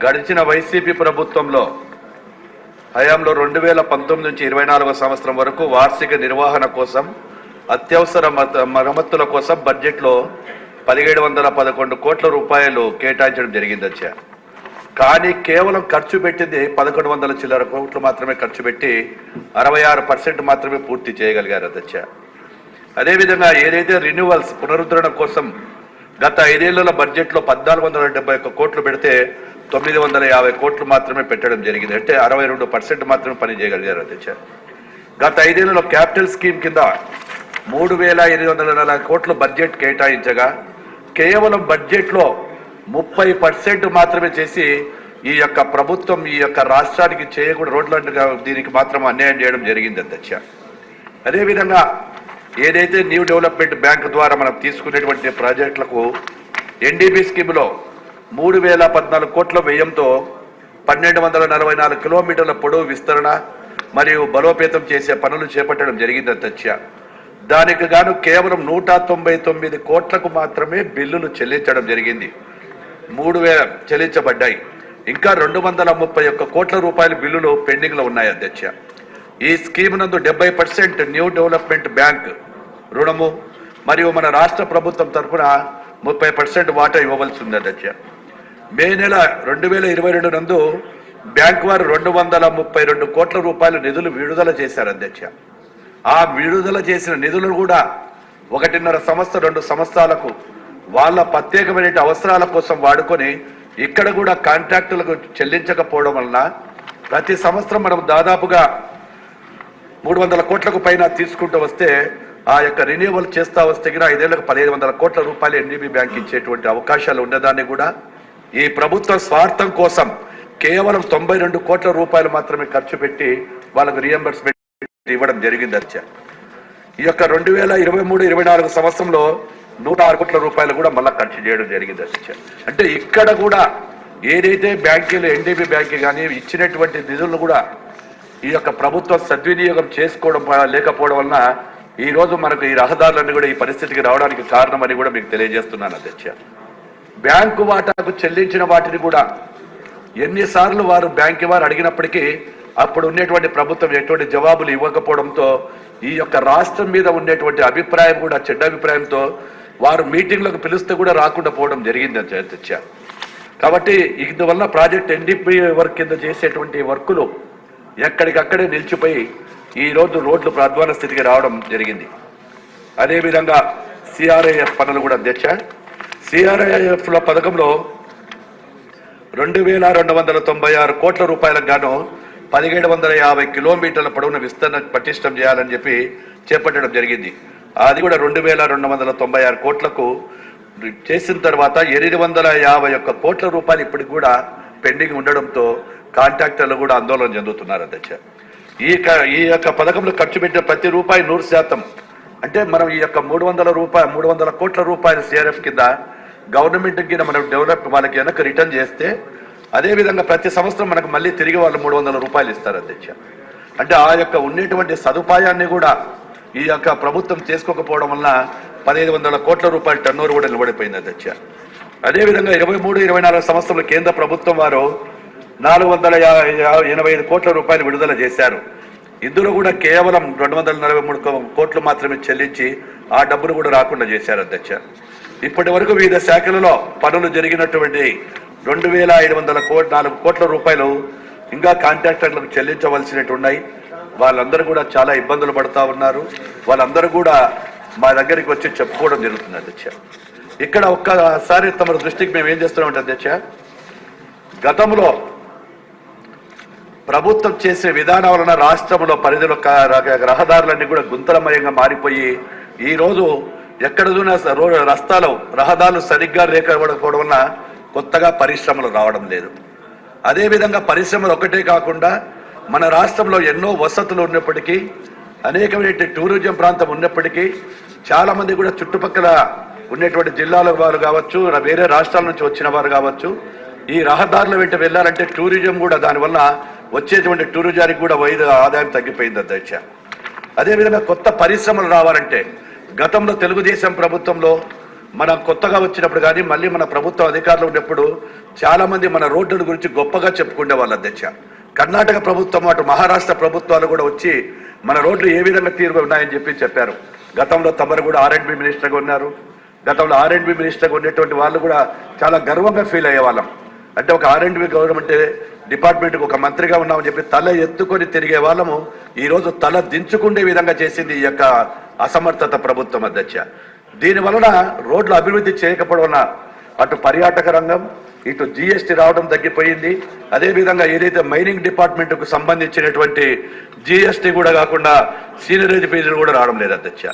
గడిచిన వైసీపీ ప్రభుత్వంలో హయాంలో రెండు వేల పంతొమ్మిది నుంచి ఇరవై నాలుగో సంవత్సరం వరకు వార్షిక నిర్వహణ కోసం అత్యవసర మరమ్మతుల కోసం బడ్జెట్లో పదిహేడు వందల పదకొండు కోట్ల రూపాయలు కేటాయించడం జరిగింది అధ్యక్ష కానీ కేవలం ఖర్చు పెట్టింది పదకొండు వందల చిల్లర కోట్లు మాత్రమే ఖర్చు పెట్టి అరవై ఆరు పర్సెంట్ మాత్రమే పూర్తి చేయగలిగారు అధ్యక్ష అదేవిధంగా ఏదైతే రిన్యూవల్స్ పునరుద్ధరణ కోసం గత ఐదేళ్ళ బడ్జెట్లో పద్నాలుగు వందల డెబ్బై ఒక్క కోట్లు పెడితే తొమ్మిది వందల యాభై కోట్లు మాత్రమే పెట్టడం జరిగింది. అంటే అరవై రెండు పర్సెంట్ మాత్రమే పని చేయగలిగారు అధ్యక్ష. గత ఐదేళ్ళలో క్యాపిటల్ స్కీమ్ కింద మూడు వేల ఎనిమిది వందల నలభై కోట్ల బడ్జెట్ కేటాయించగా కేవలం బడ్జెట్లో ముప్పై పర్సెంట్ మాత్రమే చేసి ఈ యొక్క ప్రభుత్వం ఈ యొక్క రాష్ట్రానికి చేయకూడదు రోడ్ల దీనికి మాత్రం అన్యాయం చేయడం జరిగింది అధ్యక్ష. అదేవిధంగా ఏదైతే న్యూ డెవలప్మెంట్ బ్యాంక్ ద్వారా మనం తీసుకునేటువంటి ప్రాజెక్టులకు ఎన్డీబీ స్కీమ్లో మూడు వేల పద్నాలుగు కోట్ల వ్యయంతో పన్నెండు వందల నలభై నాలుగు కిలోమీటర్ల పొడవు విస్తరణ మరియు బలోపేతం చేసే పనులు చేపట్టడం జరిగింది అధ్యక్ష. దానికి గాను కేవలం నూట తొంభై తొమ్మిది కోట్లకు మాత్రమే బిల్లులు చెల్లించడం జరిగింది. మూడు వేల చెల్లించబడ్డాయి. ఇంకా రెండు వందల ముప్పై ఒక్క కోట్ల రూపాయల బిల్లులు పెండింగ్లో ఉన్నాయి అధ్యక్ష. ఈ స్కీమ్ నందు డెబ్బై పర్సెంట్ న్యూ డెవలప్మెంట్ బ్యాంక్ రుణము మరియు మన రాష్ట్ర ప్రభుత్వం తరఫున ముప్పై పర్సెంట్ వాటా ఇవ్వవలసి ఉంది అధ్యక్ష. మే నెల రెండు వేల ఇరవై రెండు నందు బ్యాంక్ వారు రెండు వందల ముప్పై రెండు కోట్ల రూపాయల నిధులు విడుదల చేశారు అధ్యక్ష. ఆ విడుదల చేసిన నిధులను కూడా ఒకటిన్నర సంవత్సరం రెండు సంవత్సరాలకు వాళ్ళ ప్రత్యేకమైన అవసరాల కోసం వాడుకొని ఇక్కడ కూడా కాంట్రాక్టులకు చెల్లించకపోవడం వలన ప్రతి సంవత్సరం మనం దాదాపుగా మూడు వందల కోట్లకు పైన తీసుకుంటూ వస్తే ఆ యొక్క రెన్యువల్ చేస్తా వస్తే కూడా ఐదేళ్ళకు పదిహేను వందల కోట్ల రూపాయలు ఎన్డీబీ బ్యాంక్ ఇచ్చేటువంటి అవకాశాలు ఉండేదాన్ని కూడా ఈ ప్రభుత్వ స్వార్థం కోసం కేవలం తొంభై రెండు కోట్ల రూపాయలు మాత్రమే ఖర్చు పెట్టి వాళ్ళకు రియంబర్స్మెంట్ ఇవ్వడం జరిగింది అధ్యక్ష ఈ యొక్క రెండు వేల ఇరవై మూడు ఇరవై నాలుగు సంవత్సరంలో నూట ఆరు కోట్ల రూపాయలు కూడా మళ్ళా ఖర్చు చేయడం జరిగింది అచ్చ. అంటే ఇక్కడ కూడా ఏదైతే బ్యాంకులు ఎన్డీబీ బ్యాంక్ కానీ ఇచ్చినటువంటి నిధులను కూడా ఈ యొక్క ప్రభుత్వం సద్వినియోగం చేసుకోవడం లేకపోవడం వలన ఈ రోజు మనకు ఈ రహదారులన్నీ కూడా ఈ పరిస్థితికి రావడానికి కారణమని కూడా మీకు తెలియజేస్తున్నాను అధ్యక్ష. బ్యాంకు వాటాకు చెల్లించిన వాటిని కూడా ఎన్నిసార్లు వారు బ్యాంకు వారు అడిగినప్పటికీ అప్పుడు ఉండేటువంటి ప్రభుత్వం ఎటువంటి జవాబులు ఇవ్వకపోవడంతో ఈ యొక్క రాష్ట్రం మీద ఉండేటువంటి అభిప్రాయం కూడా చెడ్డ అభిప్రాయంతో వారు మీటింగ్లకు పిలిస్తే కూడా రాకుండా పోవడం జరిగింది అధ్యక్ష. కాబట్టి ఇందువల్ల ప్రాజెక్ట్ ఎన్డీపీ వర్క్ కింద చేసేటువంటి వర్కులు ఎక్కడికక్కడే నిలిచిపోయి ఈ రోజు రోడ్లు ప్రధ్వాన స్థితికి రావడం జరిగింది. అదేవిధంగా సిఆర్ఐఎఫ్ పనులు కూడా అధ్యక్ష సిఆర్ఐఎఫ్ల పథకంలో రెండు వేల రెండు వందల తొంభై ఆరు కోట్ల రూపాయలకు గాను పదిహేడు వందల యాభై కిలోమీటర్ల పొడవున విస్తరణ పటిష్టం చేయాలని చెప్పి చేపట్టడం జరిగింది. అది కూడా రెండు వేల రెండు వందల తొంభై ఆరు కోట్లకు చేసిన తర్వాత ఎనిమిది వందల యాభై ఒక్క కోట్ల రూపాయలు ఇప్పటికి కూడా పెండింగ్ ఉండడంతో కాంట్రాక్టర్లు కూడా ఆందోళన చెందుతున్నారు అధ్యక్ష. ఈ క- ఈ యొక్క పథకంలో ఖర్చు పెట్టిన ప్రతి రూపాయి నూరు శాతం. అంటే మనం ఈ యొక్క మూడు వందల రూపాయ మూడు వందల కోట్ల రూపాయలు సిఆర్ఎఫ్ కింద గవర్నమెంట్ కింద మనం డెవలప్ వాళ్ళకి వెనక రిటర్న్ చేస్తే అదే విధంగా ప్రతి సంవత్సరం మనకు మళ్ళీ తిరిగి వాళ్ళు మూడు వందల రూపాయలు ఇస్తారు అధ్యక్ష. అంటే ఆ యొక్క ఉండేటువంటి సదుపాయాన్ని కూడా ఈ యొక్క ప్రభుత్వం చేసుకోకపోవడం వల్ల పదిహేను వందల కోట్ల రూపాయల టర్నోవర్ కూడా నిలబడిపోయింది అధ్యక్ష. అదేవిధంగా ఇరవై మూడు ఇరవై నాలుగు సంవత్సరంలో కేంద్ర ప్రభుత్వం వారు నాలుగు వందల ఎనభై ఐదు కోట్ల రూపాయలు విడుదల చేశారు. ఇందులో కూడా కేవలం రెండు వందల నలభై మూడు కోట్లు మాత్రమే చెల్లించి ఆ డబ్బును కూడా రాకుండా చేశారు అధ్యక్ష. ఇప్పటి వరకు వివిధ శాఖలలో పనులు జరిగినటువంటి రెండు వేల ఐదు వందల కోట్ నాలుగు కోట్ల రూపాయలు ఇంకా కాంట్రాక్టర్లకు చెల్లించవలసినట్టు ఉన్నాయి. వాళ్ళందరూ కూడా చాలా ఇబ్బందులు పడుతూ ఉన్నారు. వాళ్ళందరూ కూడా మా దగ్గరికి వచ్చి చెప్పుకోవడం జరుగుతుంది అధ్యక్ష. ఇక్కడ ఒక్కసారి తమ దృష్టికి మేము ఏం చేస్తున్నామంటే అధ్యక్ష? గతంలో ప్రభుత్వం చేసే విధానం వలన రాష్ట్రంలో పరిధిలో రహదారులన్నీ కూడా గుంతలమయంగా మారిపోయి ఈ రోజు ఎక్కడ చూసిన రస్తాలు రహదారులు సరిగ్గా లేకపోవడం వలన కొత్తగా పరిశ్రమలు రావడం లేదు. అదేవిధంగా పరిశ్రమలు ఒకటే కాకుండా మన రాష్ట్రంలో ఎన్నో వసతులు ఉన్నప్పటికీ అనేకమైన టూరిజం ప్రాంతం ఉన్నప్పటికీ చాలామంది కూడా చుట్టుపక్కల ఉన్నటువంటి జిల్లాల వారు కావచ్చు వేరే రాష్ట్రాల నుంచి వచ్చిన వారు కావచ్చు ఈ రహదారుల వెంట వెళ్ళాలంటే టూరిజం కూడా దానివల్ల వచ్చేటువంటి టూరిజానికి కూడా వైద్య ఆదాయం తగ్గిపోయింది అధ్యక్ష. అదేవిధంగా కొత్త పరిశ్రమలు రావాలంటే గతంలో తెలుగుదేశం ప్రభుత్వంలో మనం కొత్తగా వచ్చినప్పుడు కానీ మళ్ళీ మన ప్రభుత్వం అధికారులు ఉన్నప్పుడు చాలామంది మన రోడ్ల గురించి గొప్పగా చెప్పుకునే వాళ్ళు అధ్యక్ష. కర్ణాటక ప్రభుత్వం అటు మహారాష్ట్ర ప్రభుత్వాలు కూడా వచ్చి మన రోడ్లు ఏ విధంగా తీరుగా ఉన్నాయని చెప్పి చెప్పారు. గతంలో తమరు కూడా ఆర్ఎండ్బి మినిస్టర్గా ఉన్నారు. గతంలో ఆర్ఎండ్బి మినిస్టర్గా ఉండేటువంటి వాళ్ళు కూడా చాలా గర్వంగా ఫీల్ అయ్యే వాళ్ళం అంటే ఒక ఆర్ఎండ్బి గవర్నమెంట్ డిపార్ట్మెంట్కి ఒక మంత్రిగా ఉన్నామని చెప్పి తల ఎత్తుకొని తిరిగే వాళ్ళము ఈరోజు తల దించుకునే విధంగా చేసింది ఈ యొక్క అసమర్థత ప్రభుత్వం అధ్యక్ష. దీని వలన రోడ్లు అభివృద్ధి చేయకపోవడం వలన అటు పర్యాటక రంగం ఇటు జిఎస్టీ రావడం తగ్గిపోయింది. అదేవిధంగా ఏదైతే మైనింగ్ డిపార్ట్మెంట్కు సంబంధించినటువంటి జిఎస్టీ కూడా కాకుండా సీనియరేజ్ ఫీజులు కూడా రావడం లేదు అధ్యక్ష.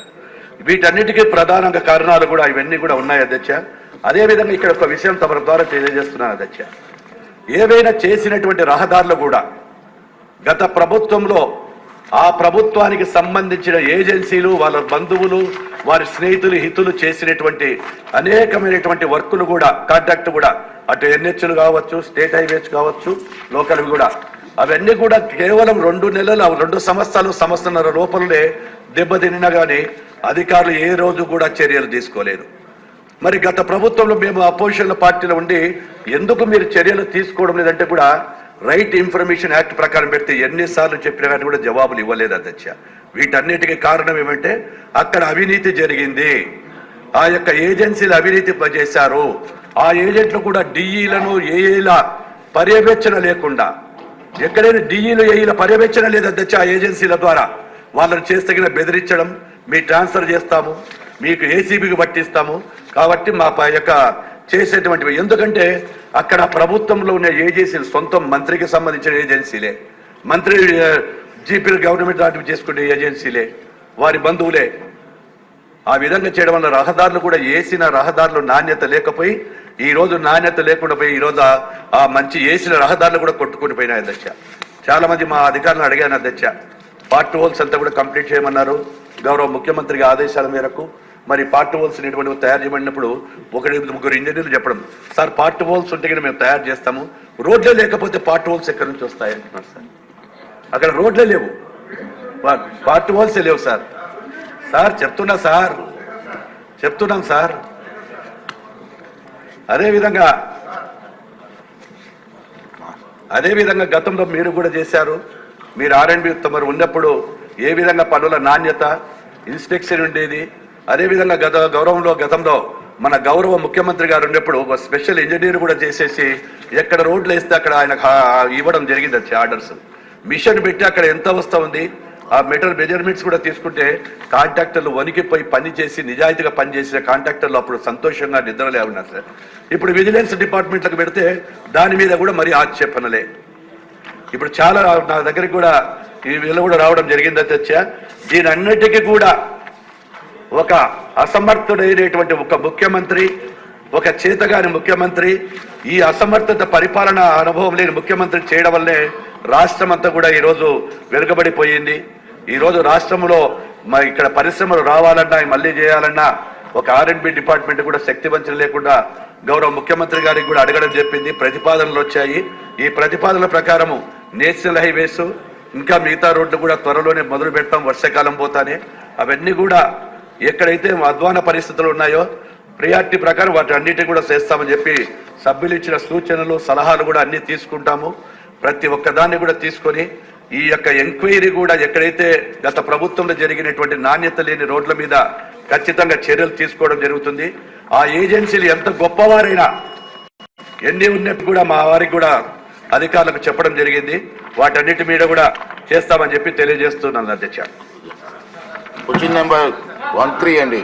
వీటన్నిటికీ ప్రధానంగా కారణాలు కూడా ఇవన్నీ కూడా ఉన్నాయి అధ్యక్ష. అదేవిధంగా ఇక్కడ ఒక విషయం తమ ద్వారా తెలియజేస్తున్నాను అధ్యక్ష. ఏవైనా చేసినటువంటి రహదారులు కూడా గత ప్రభుత్వంలో ఆ ప్రభుత్వానికి సంబంధించిన ఏజెన్సీలు వాళ్ళ బంధువులు వారి స్నేహితులు హితులు చేసినటువంటి అనేకమైనటువంటి వర్కులు కూడా కాంట్రాక్ట్ కూడా అటు ఎన్హెచ్లు కావచ్చు స్టేట్ హైవేస్ కావచ్చు లోకల్ కూడా అవన్నీ కూడా కేవలం రెండు నెలలు రెండు సంవత్సరాలు సంవత్సరాల లోపలనే దెబ్బతినినా కానీ అధికారులు ఏ రోజు కూడా చర్యలు తీసుకోలేదు. మరి గత ప్రభుత్వంలో మేము అపోజిషన్ పార్టీలో ఉండి ఎందుకు మీరు చర్యలు తీసుకోవడం లేదంటే కూడా రైట్ ఇన్ఫర్మేషన్ యాక్ట్ ప్రకారం పెడితే ఎన్నిసార్లు చెప్పినా కానీ కూడా జవాబులు ఇవ్వలేదు అధ్యక్ష. వీటన్నిటికీ కారణం ఏమంటే అక్కడ అవినీతి జరిగింది. ఆ యొక్క ఏజెన్సీలు అవినీతి చేశారు. ఆ ఏజెంట్లు కూడా డిఈలను ఏఏల పర్యవేక్షణ లేకుండా ఎక్కడైనా డిఈలు ఏఈల పర్యవేక్షణ లేదు అధ్యక్ష ఆ ఏజెన్సీల ద్వారా వాళ్ళని చేస్తగిన బెదిరించడం మీ ట్రాన్స్ఫర్ చేస్తాము మీకు ఏసీబీకి పట్టిస్తాము కాబట్టి మా ప- యొక్క చేసేటువంటివి. ఎందుకంటే అక్కడ ప్రభుత్వంలో ఉన్న ఏజెన్సీలు సొంతం మంత్రికి సంబంధించిన ఏజెన్సీలే. మంత్రి జీపీ గవర్నమెంట్ లాంటివి చేసుకునే ఏజెన్సీలే. వారి బంధువులే. ఆ విధంగా చేయడం వల్ల రహదారులు కూడా వేసిన రహదారులు నాణ్యత లేకపోయి ఈ రోజు నాణ్యత లేకుండా పోయి ఈరోజు ఆ- మంచి వేసిన రహదారులు కూడా కొట్టుకుని పోయినాయి అధ్యక్ష. చాలా మంది మా అధికారులను అడిగాను అధ్యక్ష. పార్ట్ హోల్స్ అంతా కూడా కంప్లీట్ చేయమన్నారు. గౌరవ ముఖ్యమంత్రి ఆదేశాల మేరకు మరి పార్ట్ హోల్స్ అనేటువంటి తయారు చేయబడినప్పుడు ఒకటి ముగ్గురు ఇంజనీర్లు చెప్పడం. సార్ పార్ట్ హోల్స్ ఉంటే కానీ మేము తయారు చేస్తాము. రోడ్లే లేకపోతే పార్ట్ హోల్స్ ఎక్కడి నుంచి వస్తాయి అంటున్నారు సార్. అక్కడ రోడ్లే లేవు. పార్ట్ హోల్సే లేవు సార్. సార్ చెప్తున్నా సార్. చెప్తున్నాం సార్. అదేవిధంగా అదేవిధంగా అదే విధంగా గతంలో మీరు కూడా చేశారు. మీరు ఆర్ఎండ్బి తమరు ఉన్నప్పుడు ఏ విధంగా పనుల నాణ్యత ఇన్స్పెక్షన్ ఉండేది? అదే విధంగా గత గౌరవంలో గతంలో మన గౌరవ ముఖ్యమంత్రి గారు ఉన్నప్పుడు ఒక స్పెషల్ ఇంజనీర్ కూడా చేసేసి ఎక్కడ రోడ్లు వేస్తే అక్కడ ఆయన ఇవ్వడం జరిగింది ఆర్డర్స్. మిషన్ పెట్టి అక్కడ ఎంత వస్తా ఉంది? ఆ మెటల్ మెజర్మెంట్స్ కూడా తీసుకుంటే కాంట్రాక్టర్లు వణికిపోయి పని చేసి నిజాయితీగా పనిచేసిన కాంట్రాక్టర్లు అప్పుడు సంతోషంగా నిద్రలే ఉన్నారు సార్. ఇప్పుడు విజిలెన్స్ డిపార్ట్మెంట్లకు పెడితే దాని మీద కూడా మరి ఆక్షేపణలే. ఇప్పుడు చాలా నా దగ్గరికి కూడా ఈ వీళ్ళు కూడా రావడం జరిగింది అధ్యక్ష. దీని అన్నిటికీ కూడా ఒక అసమర్థుడైనటువంటి ఒక ముఖ్యమంత్రి ఒక చేతగాని ముఖ్యమంత్రి ఈ అసమర్థత పరిపాలన అనుభవం లేని ముఖ్యమంత్రి చేయడం వల్లే రాష్ట్రం అంతా కూడా ఈరోజు వెనుకబడిపోయింది. ఈరోజు రాష్ట్రంలో మా ఇక్కడ పరిశ్రమలు రావాలన్నా మళ్ళీ చేయాలన్నా ఒక ఆర్ఎండ్బి డిపార్ట్మెంట్ కూడా శక్తి వంచన లేకుండా గౌరవ ముఖ్యమంత్రి గారికి కూడా అడగడం చెప్పింది ప్రతిపాదనలు వచ్చాయి. ఈ ప్రతిపాదనల ప్రకారము నేషనల్ హైవేస్ ఇంకా మిగతా రోడ్లు కూడా త్వరలోనే మొదలు పెడతాం వర్షాకాలం పోతానే. అవన్నీ కూడా ఎక్కడైతే అధ్వాన పరిస్థితులు ఉన్నాయో ప్రియారిటీ ప్రకారం వాటి అన్నిటి కూడా చేస్తామని చెప్పి సభ్యులు ఇచ్చిన సూచనలు సలహాలు కూడా అన్ని తీసుకుంటాము. ప్రతి ఒక్కదాన్ని కూడా తీసుకొని ఈ యొక్క ఎంక్వైరీ కూడా ఎక్కడైతే గత ప్రభుత్వంలో జరిగినటువంటి నాణ్యత లేని రోడ్ల మీద ఖచ్చితంగా చర్యలు తీసుకోవడం జరుగుతుంది. ఆ ఏజెన్సీలు ఎంత గొప్పవారైనా ఎన్ని ఉన్నప్పుడు కూడా మా వారికి కూడా అధికారులకు చెప్పడం జరిగింది. వాటన్నిటి మీద కూడా చేస్తామని చెప్పి తెలియజేస్తున్నాను అధ్యక్ష. క్వశ్చన్ నెంబర్ వన్ త్రీ అండి.